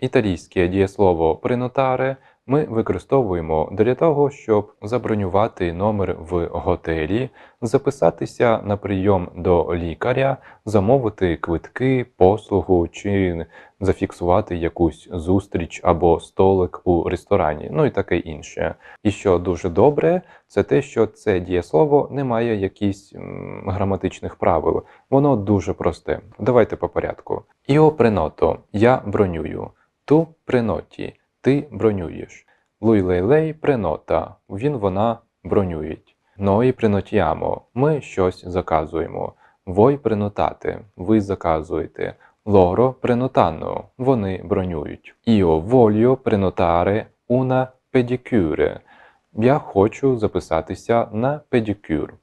Італійське дієслово пренотаре ми використовуємо для того, щоб забронювати номер в готелі, записатися на прийом до лікаря, замовити квитки, послугу чи зафіксувати якусь зустріч або столик у ресторані, ну і таке інше. І що дуже добре, це те, що це дієслово не має якісь граматичних правил. Воно дуже просте. Давайте по порядку. Іо преното я бронюю. Ту преноті ти бронюєш. Луй лей пренота він вона бронюють. Noi пренотіамо ми щось заказуємо. Voi пренотате ви заказуєте. Loro prenotano вони бронюють. Io voglio prenotare una pedicure. Я хочу записатися на педикюр.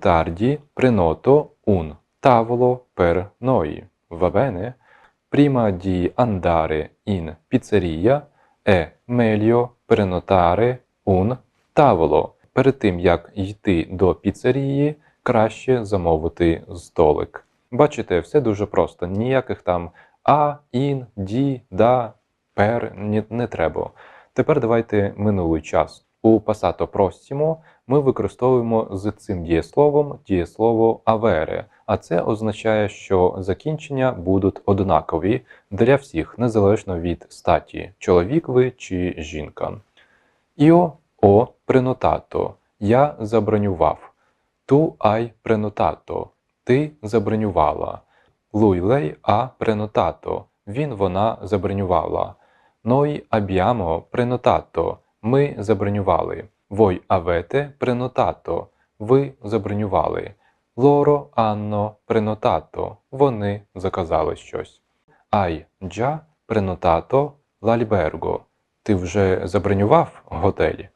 Tardi prenoto un tavolo per noi. Va bene? Prima di andare in pizzeria è meglio prenotare un tavolo. Перед тим, як йти до піцерії, краще замовити столик. Бачите, все дуже просто. Ніяких там а, ін, ді, да, пер ні, не треба. Тепер давайте минулий час. У passato prossimo ми використовуємо з цим дієсловом дієслово avere, а це означає, що закінчення будуть однакові для всіх, незалежно від статі, чоловік ви чи жінка. Io ho prenotato. Я забронював. Tu hai prenotato. Ти забронювала. Lui lei ha prenotato. Він вона забронювала. Noi abbiamo prenotato. Ми забронювали. Voi avete prenotato. Ви забронювали. Loro hanno prenotato. Вони заказали щось. Hai già prenotato l'albergo. Ти вже забронював готель?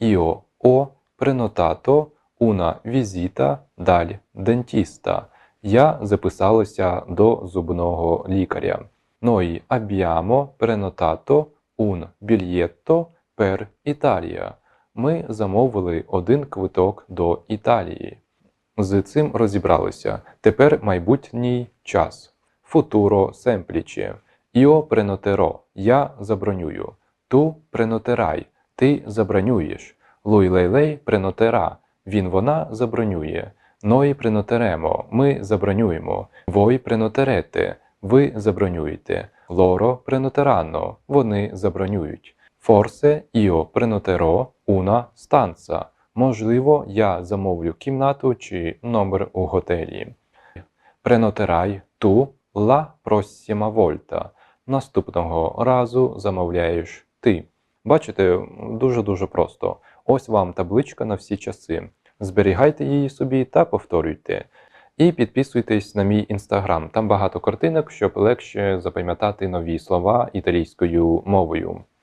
Io ho prenotato una visita dal dentista. Я записалася до зубного лікаря. Noi abbiamo prenotato un biglietto per Italia. Ми замовили один квиток до Італії. З цим розібралися. Тепер майбутній час. Futuro semplice. Io prenoterò. Я забронюю. Tu prenoterai. Ти забронюєш. Lei lei prenoterà. Він вона забронює. Noi prenoteremo. Ми забронюємо. Voi prenoterete. Ви забронюєте. Loro prenoteranno. Вони забронюють. Forse io prenoterò una stanza. Можливо, я замовлю кімнату чи номер у готелі. Prenoterai tu la prossima volta. Наступного разу замовляєш ти. Бачите, дуже-дуже просто. Ось вам табличка на всі часи. Зберігайте її собі та повторюйте. І підписуйтесь на мій інстаграм. Там багато картинок, щоб легше запам'ятати нові слова італійською мовою.